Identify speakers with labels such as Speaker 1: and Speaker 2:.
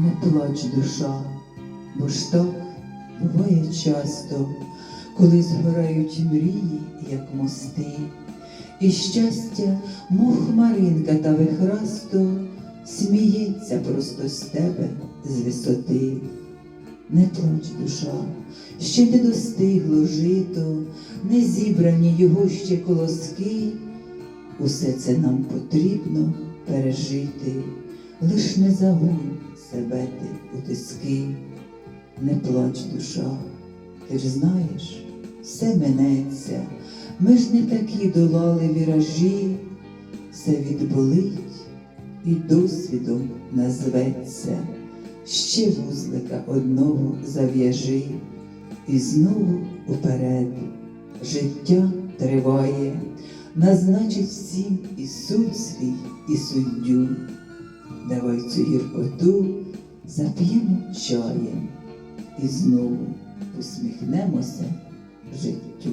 Speaker 1: Не плач, душа, бо ж так буває часто, коли згорають мрії, як мости, і щастя, мов хмаринка та вихрасто, сміється просто з тебе з висоти. Не плач, душа, ще не достигло жито, не зібрані його ще колоски. Усе це нам потрібно пережити, лиш не загонь себе ти у тиски. Не плач, душа, ти ж знаєш, все минеться, ми ж не такі долали віражі, все відболить і досвідом назветься. Ще вузлика одного зав'яжи, і знову уперед. Життя триває, назначить всім і суд свій, і суддю. Давай цю гіркоту зап'ємо чаєм і знову посміхнемося життю.